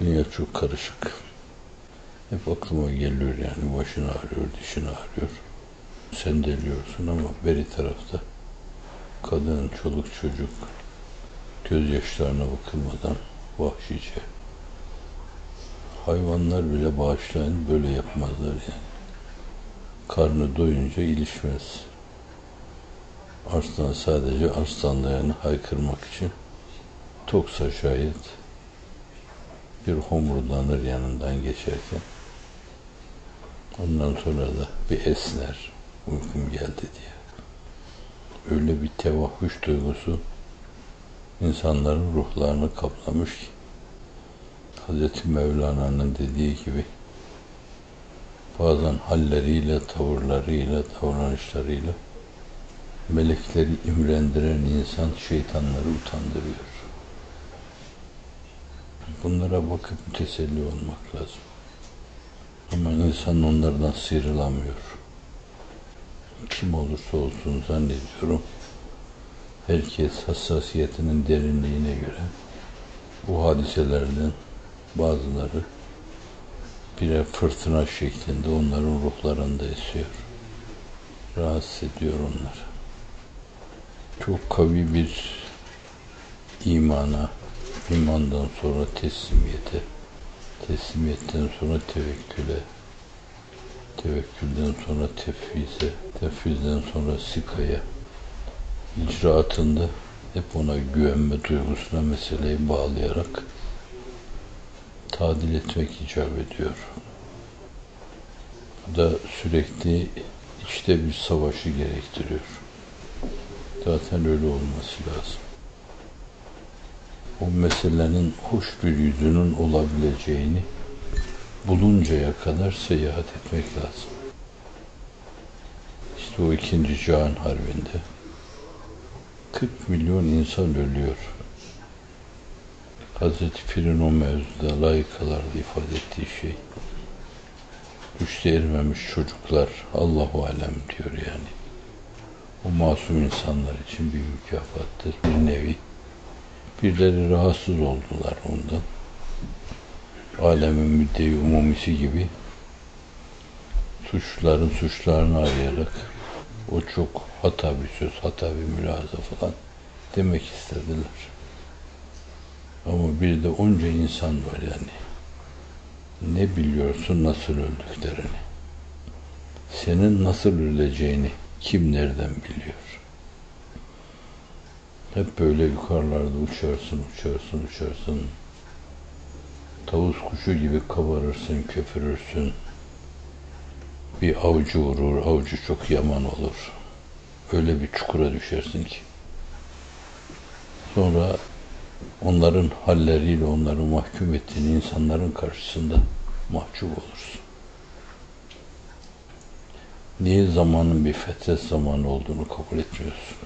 Dünya çok karışık. Hep aklıma geliyor yani başın ağrıyor, dişin ağrıyor. Sen deliyorsun ama beri tarafta kadın, çoluk, çocuk gözyaşlarına bakılmadan vahşice hayvanlar bile bağışlayın böyle yapmazlar yani. Karnı doyunca ilişmez. Arslan sadece arslanlayanı haykırmak için toksa şayet bir homurdanır yanından geçerken. Ondan sonra da bir esner uykum geldi diye. Öyle bir tevahhüş duygusu insanların ruhlarını kaplamış ki Hazreti Mevlana'nın dediği gibi bazen halleriyle, tavırlarıyla, davranışlarıyla melekleri imrendiren insan şeytanları utandırıyor. Bunlara bakıp teselli olmak lazım. Ama insan onlardan sıyrılamıyor. Kim olursa olsun zannediyorum herkes hassasiyetinin derinliğine göre bu hadiselerden bazıları birer fırtına şeklinde onların ruhlarında esiyor. Rahatsız ediyor onları. Çok kavi bir imana, imandan sonra teslimiyete, teslimiyetten sonra tevekküle, tevekkülden sonra tefvize, tefvizden sonra sikaya, icraatında hep ona güvenme duygusuna meseleyi bağlayarak tadil etmek icap ediyor. Bu da sürekli içte bir savaşı gerektiriyor. Zaten öyle olması lazım. O meselenin hoş bir yüzünün olabileceğini buluncaya kadar seyahat etmek lazım. İşte o ikinci Cihan Harbi'nde 40 milyon insan ölüyor. Hazreti Pir'in o mevzuda layıkalarda ifade ettiği şey güçte ermemiş çocuklar Allahu alem diyor yani. O masum insanlar için bir mükafattır, bir nevi. Birileri rahatsız oldular ondan. Alemin müddeyi umumisi gibi suçların suçlarını arayarak o çok hata bir söz, hata bir mülahaza falan demek istediler. Ama bir de onca insan var yani. Ne biliyorsun nasıl öldüklerini? Senin nasıl öleceğini kim nereden biliyor? Hep böyle yukarılarda uçarsın, uçarsın, uçarsın. Tavus kuşu gibi kabarırsın, köpürürsün. Bir avcı vurur, avcı çok yaman olur. Öyle bir çukura düşersin ki. Sonra onların halleriyle onları mahkum ettiğin insanların karşısında mahcup olursun. Niye zamanın bir fetret zamanı olduğunu kabul etmiyorsun?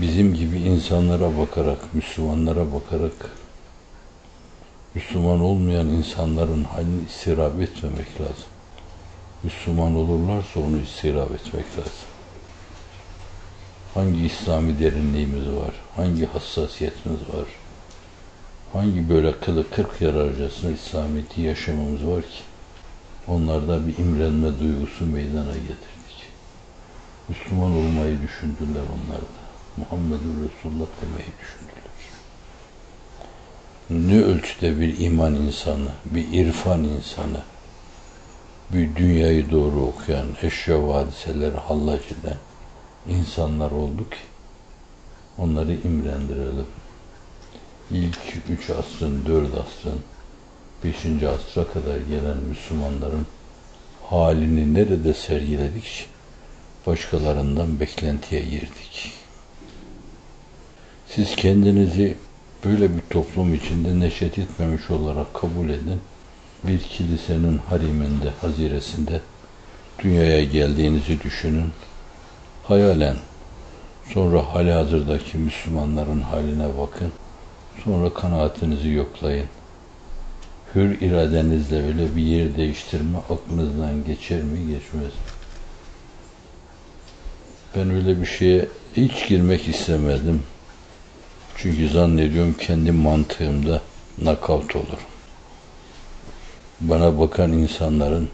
Bizim gibi insanlara bakarak, Müslümanlara bakarak Müslüman olmayan insanların halini istirap etmemek lazım. Müslüman olurlarsa onu istirap etmek lazım. Hangi İslami derinliğimiz var? Hangi hassasiyetimiz var? Hangi böyle kılı kırk yararcasına İslamiyet'i yaşamamız var ki? Onlarda bir imrenme duygusu meydana getirdik. Müslüman olmayı düşündüler onlar da. Muhammedur Resulullah demeyi düşündüler. Ne ölçüde bir iman insanı, bir irfan insanı, bir dünyayı doğru okuyan, eşya hadiseleri hallaç eden insanlar olduk ki onları imrendirelim. İlk üç asrın, dört asrın, beşinci asra kadar gelen Müslümanların halini nerede sergiledik başkalarından beklentiye girdik. Siz kendinizi böyle bir toplum içinde neşet etmemiş olarak kabul edin. Bir kilisenin hariminde, haziresinde dünyaya geldiğinizi düşünün. Hayalen sonra hali hazırdaki Müslümanların haline bakın. Sonra kanaatinizi yoklayın. Hür iradenizle öyle bir yer değiştirme aklınızdan geçer mi geçmez mi? Ben öyle bir şeye hiç girmek istemedim. Çünkü zannediyorum kendi mantığımda nakavt olur. Bana bakan insanların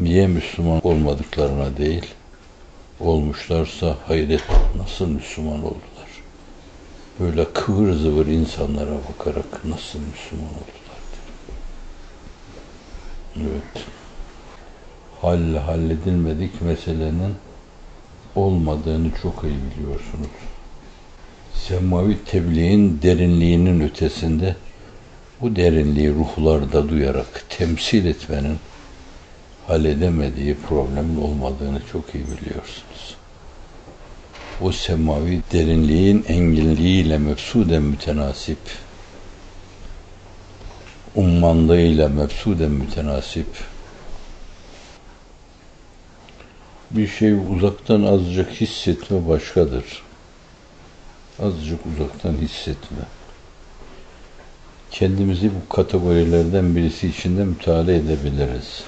niye Müslüman olmadıklarına değil, olmuşlarsa hayret nasıl Müslüman oldular. Böyle kıvır zıvır insanlara bakarak nasıl Müslüman oldular diye. Evet. Hall halledilmedik meselenin olmadığını çok iyi biliyorsunuz. Semavi tebliğin derinliğinin ötesinde bu derinliği ruhlarda duyarak temsil etmenin halledemediği problemin olmadığını çok iyi biliyorsunuz. O semavi derinliğin enginliğiyle mefsuden mütenasip, ummanlığıyla mefsuden mütenasip, bir şey uzaktan azıcık hissetme başkadır. Azıcık uzaktan hissetme. Kendimizi bu kategorilerden birisi içinde müteala edebiliriz.